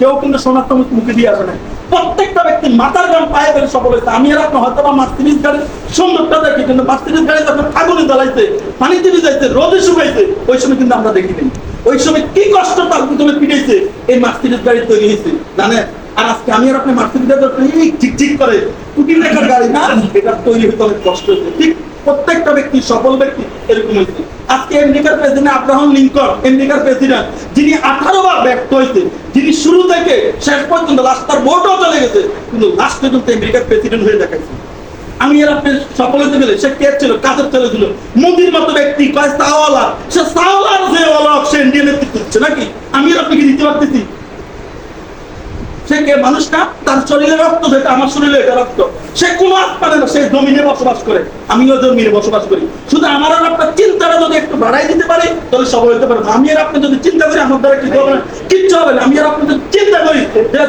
কেউ কিন্তু তমুক মুখে দিয়ে আসে না। প্রত্যেকটা ব্যক্তি মাথার গান পায়ে ফেলে সফল হয়েছে। আমি আর আপনার হয়তো বা মার্সিডিজ গাড়ির সুন্দরটা দেখি কিন্তু মার্সিডিজ গাড়ি যখন আগুনে জ্বালাইছে পানিতে ভিজাইছে রোদে শুকাইছে, ওই সময় কিন্তু আমরা দেখি দেখিনি ওই সময় কি কষ্ট তার পিছনে পিটাইছে, এই মার্সিডিজ গাড়ি তৈরি হয়েছে। জানেন, আর আজকে আমি আর আপনি গাড়ি ঠিক ঠিক করে কুটি রেখার গাড়ি না, এটা তৈরি হতে অনেক কষ্ট হয়েছে। ঠিক প্রত্যেকটা ব্যক্তি সফল ব্যক্তি এরকম হয়েছে। আজকে আমেরিকার প্রেসিডেন্ট আব্রাহাম লিঙ্কন আমেরিকার প্রেসিডেন্ট, যিনি আঠারো বার ব্যক্ত হয়েছে, যিনি শুরু থেকে শেষ পর্যন্ত রাস্তার তার ভোটও চলে গেছে, কিন্তু লাস্ট পর্যন্ত আমেরিকার প্রেসিডেন্ট হয়ে দেখাইছে। আমি এর আপনি সফল হতে গেলে সে কে ছিল? কাজের ছেলে ছিল? মোদির মতো ব্যক্তি, কয় সাওয়ালা সে সাওয়ালার যে অলক সে ইন্ডিয়ান নেতৃত্ব দিচ্ছে নাকি? আমি এর আপনাকে দিতে পারতেছি? সে কে মানুষ না তার শরীরে রক্ত যেটা আমার শরীরে এটা রক্ত। সে কোন আত্মারে সে জমিনে বসবাস করে। আমিও জমিনে বসবাস করি। শুধু আমার আর আপনার চিন্তাটা যদি একটু বাড়াই দিতে পারি তাহলে সবাই হতে পারে আমি আর আপনি যদি চিন্তা করি আমার দ্বারা কিছু হবে না। কিচ্ছু হবে না। আমি আর আপনি যদি চিন্তা করি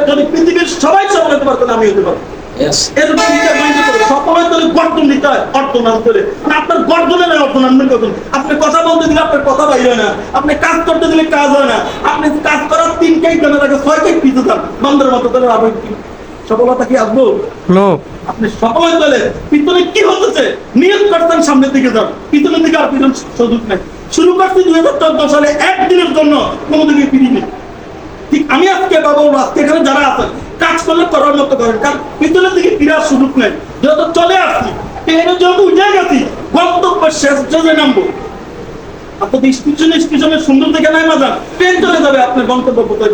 যদি পৃথিবীর সবাই সফল হতে পারতো আমি হতে পারব। Yes. এরকম চিন্তা মাইন্ড করে সকলে তাহলে গর্জন দিতে হয় অর্থ করে আপনার গর্জনে নয় অর্থ না আপনি কথা বলতে দিলে আপনার কথা বাইরে না। আপনি কাজ করতে দিলে কাজ হয় না। আপনি কাজ করার তিন কেক দেন ছয় মতো তাহলে আপনি কি? সফলতা কি আসব আপনি পিছনে কি হতেছে নিয়ত করতেন সামনের দিকে যান। দিকে আর পিছন সুযোগ নাই। শুরু করছি দুই হাজার চোদ্দ সালে একদিনের জন্য কোনো দিকে ফিরি নেই ঠিক আমি আজকে বাবা আজকে এখানে যারা আছেন কাজ করলে করার মতো করেন। কারণ পিছনের দিকে ফিরার সুযোগ নেই। যত চলে আসছি ট্রেনে যত উঠে গেছি গন্তব্য শেষ যে নামবো। আপনার স্টেশনে স্টেশনে সুন্দর দেখে নাই মাজান ট্রেন চলে যাবে আপনার গন্তব্য কোথায়